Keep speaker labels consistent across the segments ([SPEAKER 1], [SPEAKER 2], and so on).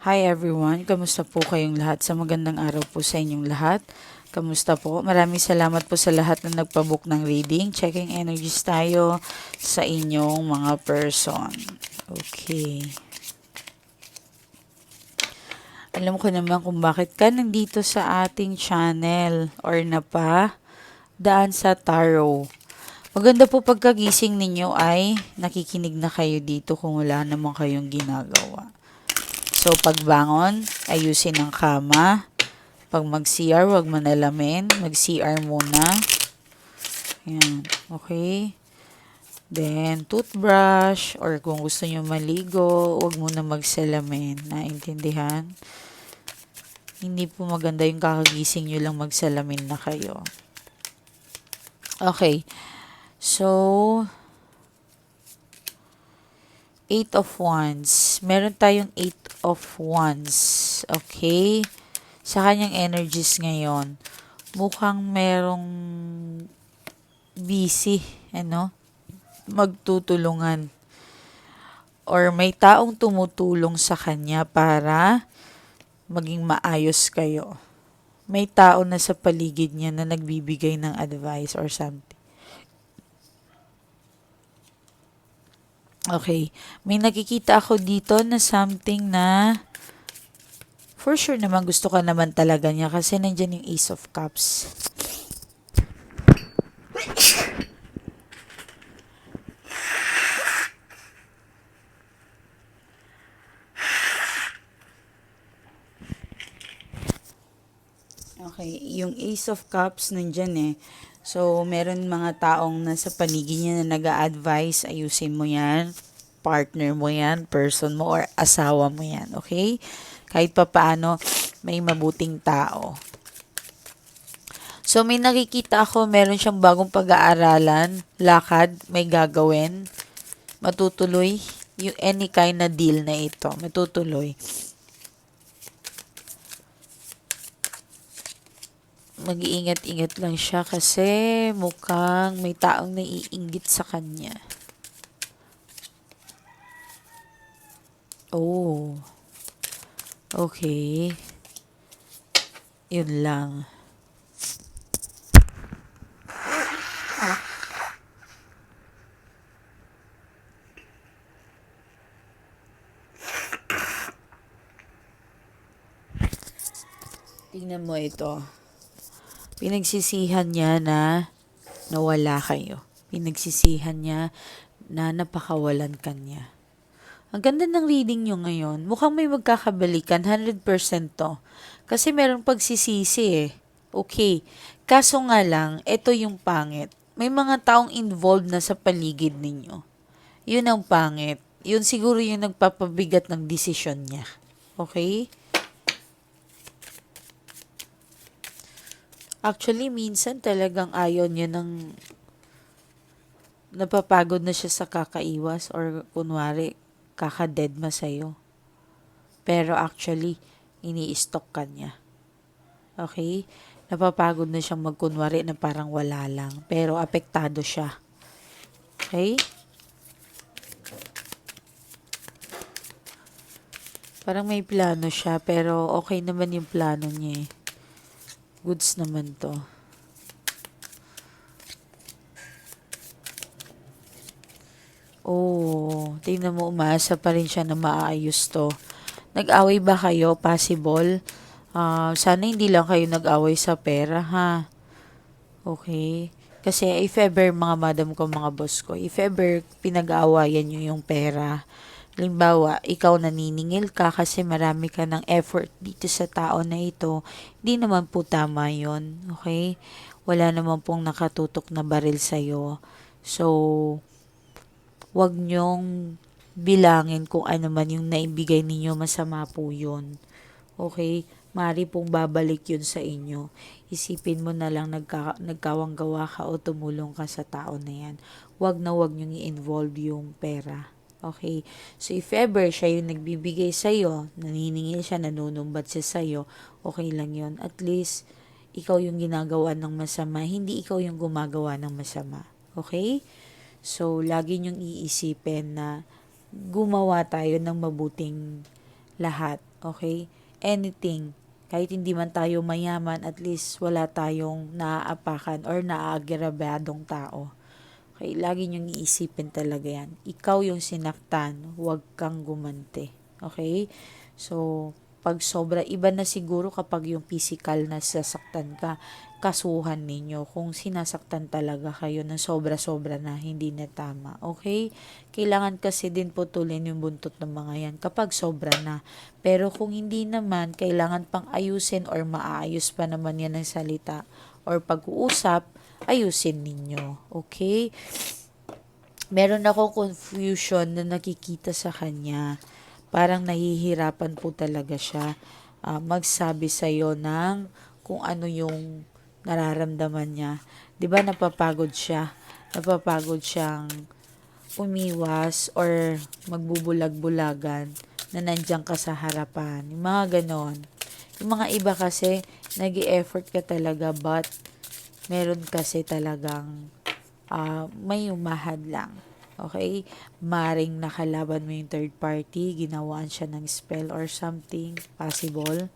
[SPEAKER 1] Hi everyone, kamusta po kayong lahat? Sa magandang araw po sa inyong lahat. Kamusta po? Maraming salamat po sa lahat na nagpabook ng reading. Checking energies tayo sa inyong mga person. Okay. Alam ko naman kung bakit ka nandito sa ating channel or na pa daan sa tarot. Maganda po pagkagising ninyo ay nakikinig na kayo dito kung wala naman kayong ginagawa. So, pagbangon, ayusin ang kama. Pag mag-CR, wag manalamin. Mag-CR muna. Ayan. Okay. Then, toothbrush or kung gusto nyo maligo, wag muna magsalamin. Naintindihan? Hindi po maganda yung kakagising nyo lang magsalamin na kayo. Okay. So, Eight of Wands. Meron tayong Eight of Wands. Okay? Sa kanyang energies ngayon, mukhang merong busy, ano? Magtutulungan. Or may taong tumutulong sa kanya para maging maayos kayo. May tao na sa paligid niya na nagbibigay ng advice or something. Okay. May nakikita ako dito na something na for sure naman gusto ka naman talaga niya kasi nandyan yung Ace of Cups. Okay, yung Ace of Cups nandyan eh. So, meron mga taong nasa paligid niya na nag advise ayusin mo yan, partner mo yan, person mo, or asawa mo yan, okay? Kahit pa paano, may mabuting tao. So, may nakikita ako, meron siyang bagong pag-aaralan, lakad, may gagawin, matutuloy, yung any kind na deal na ito, matutuloy. Mag-iingat-ingat lang siya kasi mukhang may taong naiinggit sa kanya. Oh. Okay. Yun lang. Tingnan mo ito. Pinagsisihan niya na nawala kayo. Pinagsisihan niya na napakawalan kanya. Ang ganda ng reading nyo ngayon. Mukhang may magkakabalikan. 100% to. Kasi merong pagsisisi eh. Okay. Kaso nga lang, ito yung pangit. May mga taong involved na sa paligid ninyo. Yun ang pangit. Yun siguro yung nagpapabigat ng desisyon niya. Okay? Actually, minsan talagang ayaw niya ng napapagod na siya sa kakaiwas or kunwari kakadedma sa'yo. Pero actually, ini-stalk ka niya. Okay? Napapagod na siyang magkunwari na parang wala lang. Pero apektado siya. Okay? Parang may plano siya, pero okay naman yung plano niya eh. Goods naman to. Oh, tingnan mo, umasa pa rin siya na maayos to. Nag-away ba kayo? Possible? Uh, sana hindi lang kayo nag-away sa pera, ha? Okay. Kasi if ever, mga madam ko, mga boss ko, if ever pinag-aawayan nyo yung pera, Halimbawa, ikaw naniningil ka kasi marami ka ng effort dito sa tao na ito, hindi naman po tama yon Okay? Wala naman pong nakatutok na baril sa'yo. So, wag nyong bilangin kung ano man yung naibigay ninyo, masama po yun. Okay? Mari pong babalik yun sa inyo. Isipin mo na lang nagka, nagkawang gawa ka o tumulong ka sa tao na yan. Wag na wag nyong i-involve yung pera. Okay? So, if ever siya yung nagbibigay sa'yo, naniningil siya, nanunumbat siya sa'yo, okay lang yon At least, ikaw yung ginagawa ng masama, hindi ikaw yung gumagawa ng masama. Okay? So, lagi niyong iisipin na gumawa tayo ng mabuting lahat. Okay? Anything. Kahit hindi man tayo mayaman, at least wala tayong naaapakan or naagrabadong tao. Okay, lagi niyong iisipin talaga yan. Ikaw yung sinaktan, huwag kang gumanti. Okay? So, pag sobra, iba na siguro kapag yung physical na sasaktan ka, kasuhan ninyo kung sinasaktan talaga kayo ng sobra-sobra na hindi na tama. Okay? Kailangan kasi din putulin yung buntot ng mga yan kapag sobra na. Pero kung hindi naman, kailangan pang ayusin or maayos pa naman yan ng salita or pag-uusap, ayusin ninyo. Okay? Meron ako confusion na nakikita sa kanya. Parang nahihirapan po talaga siya ah, magsabi sa'yo ng kung ano yung nararamdaman niya. 'Di ba napapagod siya? Napapagod siyang umiwas or magbubulag-bulagan na nandiyan ka sa harapan. Yung mga ganon. Yung mga iba kasi, nag effort ka talaga but meron kasi talagang ah, may umahad lang. Okay? Maring nakalaban mo yung third party, ginawaan siya ng spell or something, possible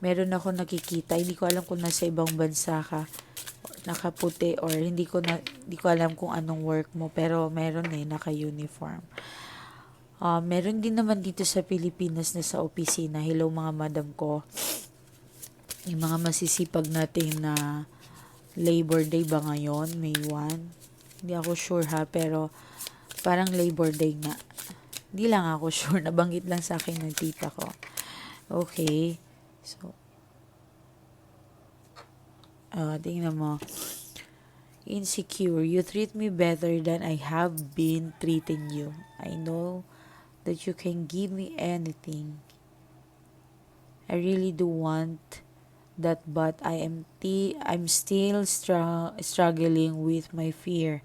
[SPEAKER 1] meron ako nakikita, hindi ko alam kung nasa ibang bansa ka, nakaputi or hindi ko na hindi ko alam kung anong work mo pero meron eh naka-uniform. Uh, meron din naman dito sa Pilipinas na sa opisina. Hello mga madam ko. Yung mga masisipag natin na Labor Day ba ngayon? May 1? Hindi ako sure ha, pero parang Labor Day nga. Hindi lang ako sure. Nabanggit lang sa akin ng tita ko. Okay. So, uh, tingnan mo. Insecure. You treat me better than I have been treating you. I know that you can give me anything. I really do want that but I am t- I'm still str- struggling with my fear.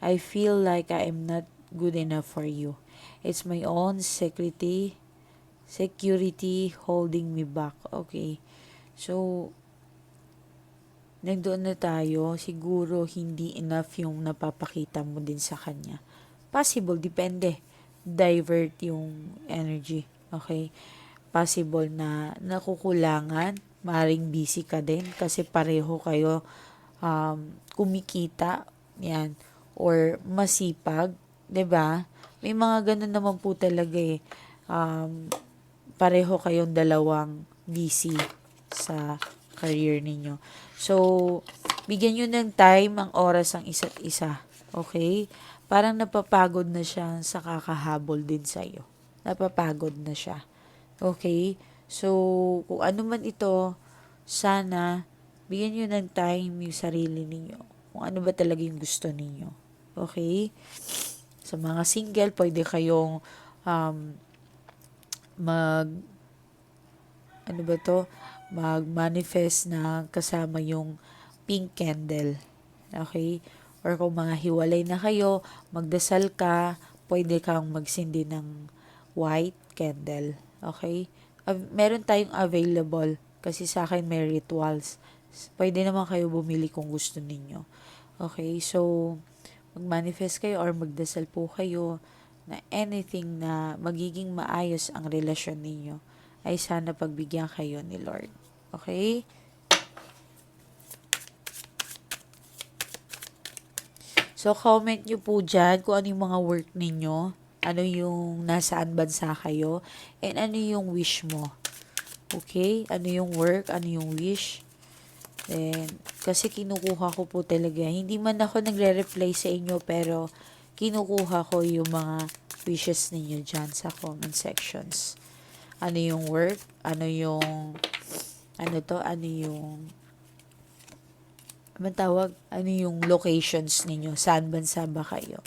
[SPEAKER 1] I feel like I am not good enough for you. It's my own security security holding me back. Okay. So, nandoon na tayo, siguro hindi enough yung napapakita mo din sa kanya. Possible, depende. Divert yung energy. Okay? Possible na nakukulangan, maring busy ka din kasi pareho kayo um, kumikita, yan, or masipag, 'di ba? May mga ganun naman po talaga eh. Um, pareho kayong dalawang busy sa career ninyo. So, bigyan nyo ng time, ang oras ang isa't isa. Okay? Parang napapagod na siya sa kakahabol din sa'yo. Napapagod na siya. Okay? So, kung ano man ito, sana, bigyan nyo ng time yung sarili ninyo. Kung ano ba talaga yung gusto ninyo. Okay? Sa mga single, pwede kayong um, mag ano ba to mag-manifest na kasama yung pink candle. Okay? Or kung mga hiwalay na kayo, magdasal ka, pwede kang magsindi ng white candle. Okay? Uh, meron tayong available kasi sa akin may rituals. Pwede naman kayo bumili kung gusto ninyo. Okay? So, mag-manifest kayo or magdasal po kayo na anything na magiging maayos ang relasyon ninyo ay sana pagbigyan kayo ni Lord. Okay? So, comment nyo po dyan kung ano yung mga work ninyo, ano yung nasaan bansa kayo, and ano yung wish mo. Okay? Ano yung work, ano yung wish. Then, kasi kinukuha ko po talaga. Hindi man ako nagre-reply sa inyo, pero kinukuha ko yung mga wishes ninyo dyan sa comment sections. Ano yung work, ano yung, ano to, ano yung, ano tawag, ano yung locations ninyo, saan bansa ba kayo.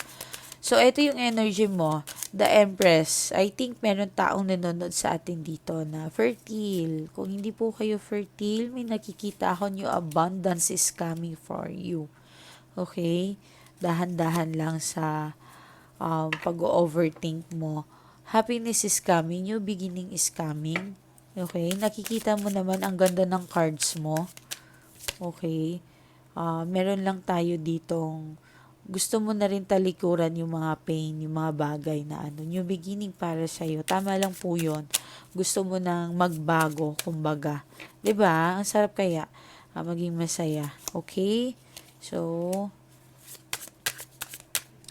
[SPEAKER 1] So, ito yung energy mo, the Empress. I think meron taong nanonood sa atin dito na fertile. Kung hindi po kayo fertile, may nakikita ako new abundance is coming for you. Okay? dahan-dahan lang sa um, pag-overthink mo. Happiness is coming, new beginning is coming. Okay? Nakikita mo naman ang ganda ng cards mo. Okay? Uh, meron lang tayo ditong gusto mo na rin talikuran yung mga pain, yung mga bagay na ano, new beginning para sa'yo. Tama lang po yun. Gusto mo nang magbago, kumbaga. 'Di ba Ang sarap kaya ah, maging masaya. Okay? So,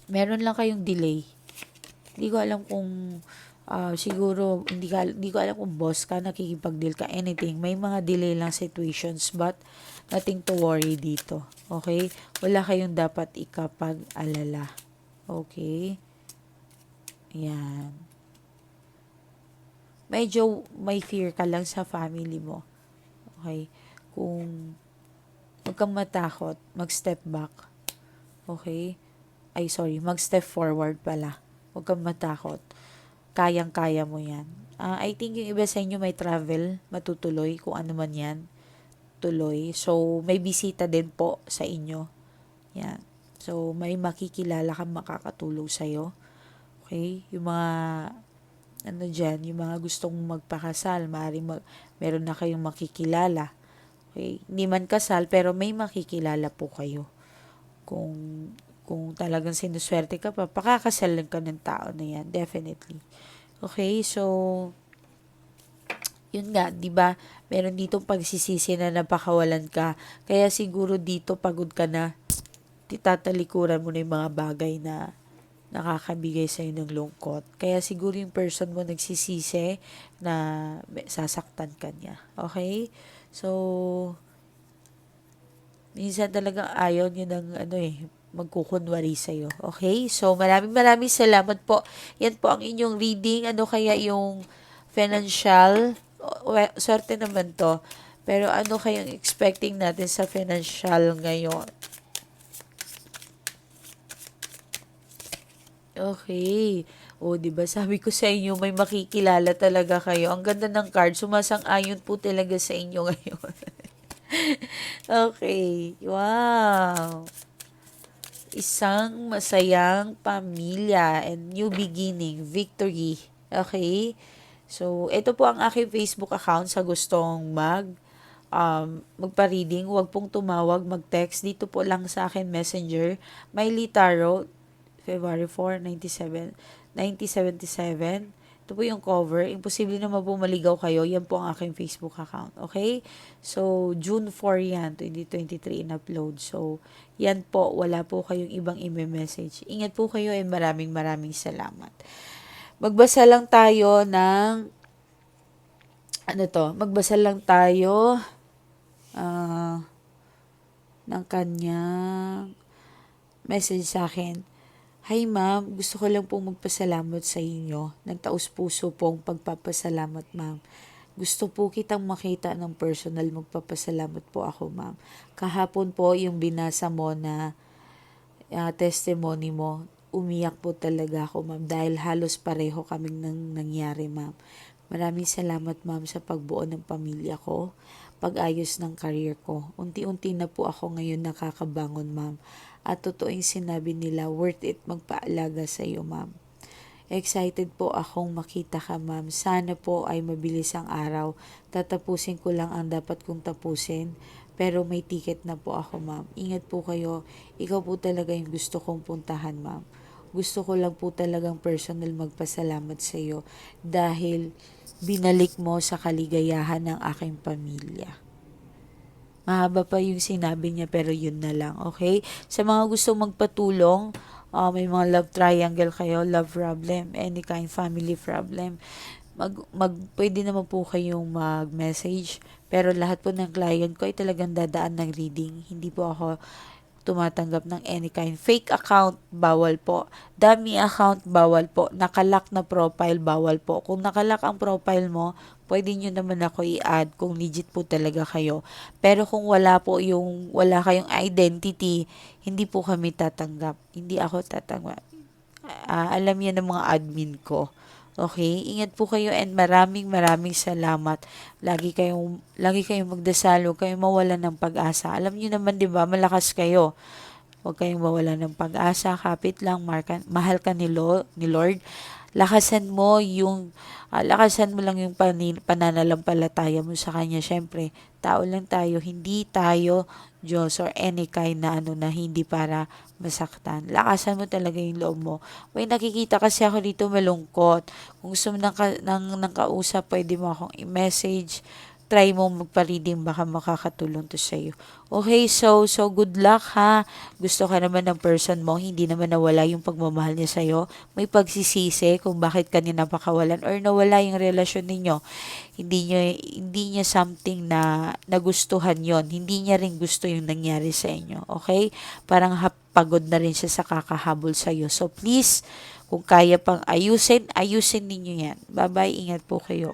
[SPEAKER 1] meron lang kayong delay. Hindi ko alam kung ah, siguro hindi ka hindi ko alam kung boss ka nakikipag-deal ka anything. May mga delay lang situations but nothing to worry dito. Okay? Wala kayong dapat ikapag-alala. Okay? Yan. Medyo may fear ka lang sa family mo. Okay? Kung huwag kang matakot, mag-step back. Okay? Ay, sorry, mag-step forward pala. Huwag kang matakot. Kayang-kaya mo yan. Ah, I think yung iba sa inyo may travel, matutuloy, kung ano man yan, tuloy. So, may bisita din po sa inyo. Yan. So, may makikilala kang makakatulong sa'yo. Okay? Yung mga, ano dyan, yung mga gustong magpakasal, maaaring mag, meron na kayong makikilala. Okay? Hindi man kasal, pero may makikilala po kayo. Kung kung talagang sinuswerte ka pa, pakakasalan ka ng tao na yan, definitely. Okay, so, yun nga, di ba meron ditong pagsisisi na napakawalan ka. Kaya siguro dito pagod ka na, titatalikuran mo na yung mga bagay na nakakabigay sa'yo ng lungkot. Kaya siguro yung person mo nagsisisi na sasaktan ka niya. Okay? So, minsan talaga ayaw niya ng ano eh, magkukunwari sa'yo. Okay? So, maraming maraming salamat po. Yan po ang inyong reading. Ano kaya yung financial? Well, swerte naman to. Pero ano kayang expecting natin sa financial ngayon? Okay. O, di ba sabi ko sa inyo, may makikilala talaga kayo. Ang ganda ng card. Sumasang-ayon po talaga sa inyo ngayon. okay. Wow isang masayang pamilya and new beginning, victory. Okay? So, ito po ang aking Facebook account sa gustong mag um, magpa-reading. Huwag pong tumawag, mag-text. Dito po lang sa akin messenger. Miley Tarot, February 4, 97, 1977. Ito po yung cover. Imposible naman po kayo. Yan po ang aking Facebook account. Okay? So, June 4 yan, 2023 in-upload. So, yan po. Wala po kayong ibang ime-message. Ingat po kayo and maraming maraming salamat. Magbasa lang tayo ng ano to? Magbasa lang tayo uh, ng kanyang message sa akin Hi ma'am, gusto ko lang pong magpasalamat sa inyo. Nagtaus puso pong pagpapasalamat ma'am. Gusto po kitang makita ng personal magpapasalamat po ako ma'am. Kahapon po yung binasa mo na uh, testimony mo, umiyak po talaga ako ma'am dahil halos pareho kaming nang nangyari ma'am. Maraming salamat ma'am sa pagbuo ng pamilya ko, pag-ayos ng career ko. Unti-unti na po ako ngayon nakakabangon ma'am at totoo yung sinabi nila, worth it magpaalaga sa iyo, ma'am. Excited po akong makita ka, ma'am. Sana po ay mabilis ang araw. Tatapusin ko lang ang dapat kong tapusin. Pero may ticket na po ako, ma'am. Ingat po kayo. Ikaw po talaga yung gusto kong puntahan, ma'am. Gusto ko lang po talagang personal magpasalamat sa iyo dahil binalik mo sa kaligayahan ng aking pamilya. Mahaba pa yung sinabi niya pero yun na lang, okay? Sa mga gusto magpatulong, uh, may mga love triangle kayo, love problem, any kind family problem, mag, mag pwede naman po kayong mag-message. Pero lahat po ng client ko ay talagang dadaan ng reading. Hindi po ako tumatanggap ng any kind. Fake account, bawal po. Dummy account, bawal po. Nakalak na profile, bawal po. Kung nakalak ang profile mo, pwede nyo naman ako i-add kung legit po talaga kayo. Pero kung wala po yung, wala kayong identity, hindi po kami tatanggap. Hindi ako tatanggap. Uh, alam yan ng mga admin ko. Okay? Ingat po kayo and maraming maraming salamat. Lagi kayong, lagi kayong magdasal. Huwag kayong mawalan ng pag-asa. Alam niyo naman, di ba, malakas kayo. Huwag kayong mawalan ng pag-asa. Kapit lang, marka, mahal ka ni, Lo, ni Lord lakasan mo yung, ah, lakasan mo lang yung panin, pananalampalataya mo sa Kanya. Siyempre, tao lang tayo, hindi tayo Diyos or any kind na ano na hindi para masaktan. Lakasan mo talaga yung loob mo. May nakikita kasi ako dito malungkot. Kung gusto mo ng, ng, ng kausap, pwede mo akong i-message try mo magpa-reading baka makakatulong to sa iyo. Okay, so so good luck ha. Gusto ka naman ng person mo, hindi naman nawala yung pagmamahal niya sa iyo. May pagsisisi kung bakit kanya napakawalan or nawala yung relasyon ninyo. Hindi niya hindi niya something na nagustuhan yon. Hindi niya rin gusto yung nangyari sa inyo. Okay? Parang pagod na rin siya sa kakahabol sa iyo. So please, kung kaya pang ayusin, ayusin ninyo yan. Bye-bye. Ingat po kayo.